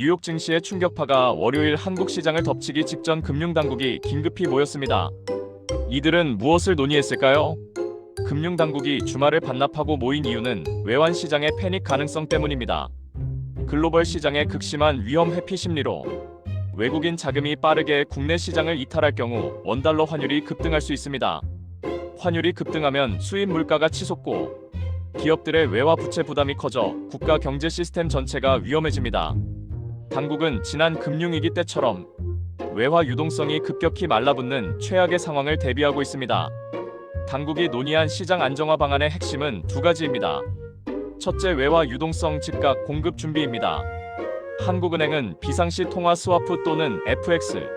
뉴욕 증시의 충격파가 월요일 한국 시장을 덮치기 직전 금융당국이 긴급히 모였습니다. 이들은 무엇을 논의했을까요? 금융당국이 주말을 반납하고 모인 이유는 외환 시장의 패닉 가능성 때문입니다. 글로벌 시장의 극심한 위험 회피 심리로 외국인 자금이 빠르게 국내 시장을 이탈할 경우 원달러 환율이 급등할 수 있습니다. 환율이 급등하면 수입 물가가 치솟고 기업들의 외화 부채 부담이 커져 국가 경제 시스템 전체가 위험해집니다. 당국은 지난 금융위기 때처럼 외화 유동성이 급격히 말라붙는 최악의 상황을 대비하고 있습니다. 당국이 논의한 시장 안정화 방안의 핵심은 두 가지입니다. 첫째, 외화 유동성 즉각 공급 준비입니다. 한국은행은 비상시 통화 스와프 또는 FX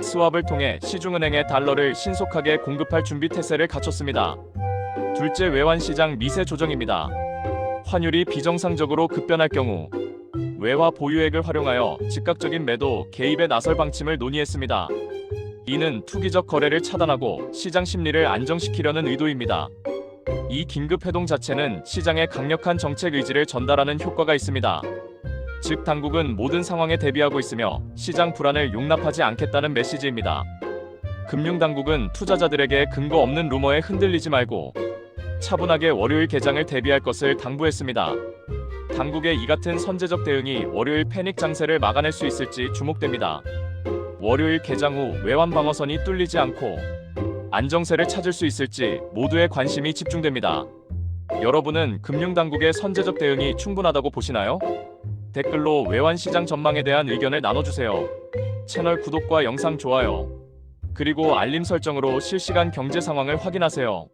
스왑을 통해 시중은행에 달러를 신속하게 공급할 준비 태세를 갖췄습니다. 둘째, 외환 시장 미세 조정입니다. 환율이 비정상적으로 급변할 경우 외화 보유액을 활용하여 즉각적인 매도 개입에 나설 방침을 논의했습니다. 이는 투기적 거래를 차단하고 시장 심리를 안정시키려는 의도입니다. 이 긴급 회동 자체는 시장에 강력한 정책 의지를 전달하는 효과가 있습니다. 즉 당국은 모든 상황에 대비하고 있으며 시장 불안을 용납하지 않겠다는 메시지입니다. 금융당국은 투자자들에게 근거 없는 루머에 흔들리지 말고 차분하게 월요일 개장을 대비할 것을 당부했습니다. 당국의 이 같은 선제적 대응이 월요일 패닉 장세를 막아낼 수 있을지 주목됩니다. 월요일 개장 후 외환 방어선이 뚫리지 않고 안정세를 찾을 수 있을지 모두의 관심이 집중됩니다. 여러분은 금융당국의 선제적 대응이 충분하다고 보시나요? 댓글로 외환 시장 전망에 대한 의견을 나눠주세요. 채널 구독과 영상 좋아요. 그리고 알림 설정으로 실시간 경제 상황을 확인하세요.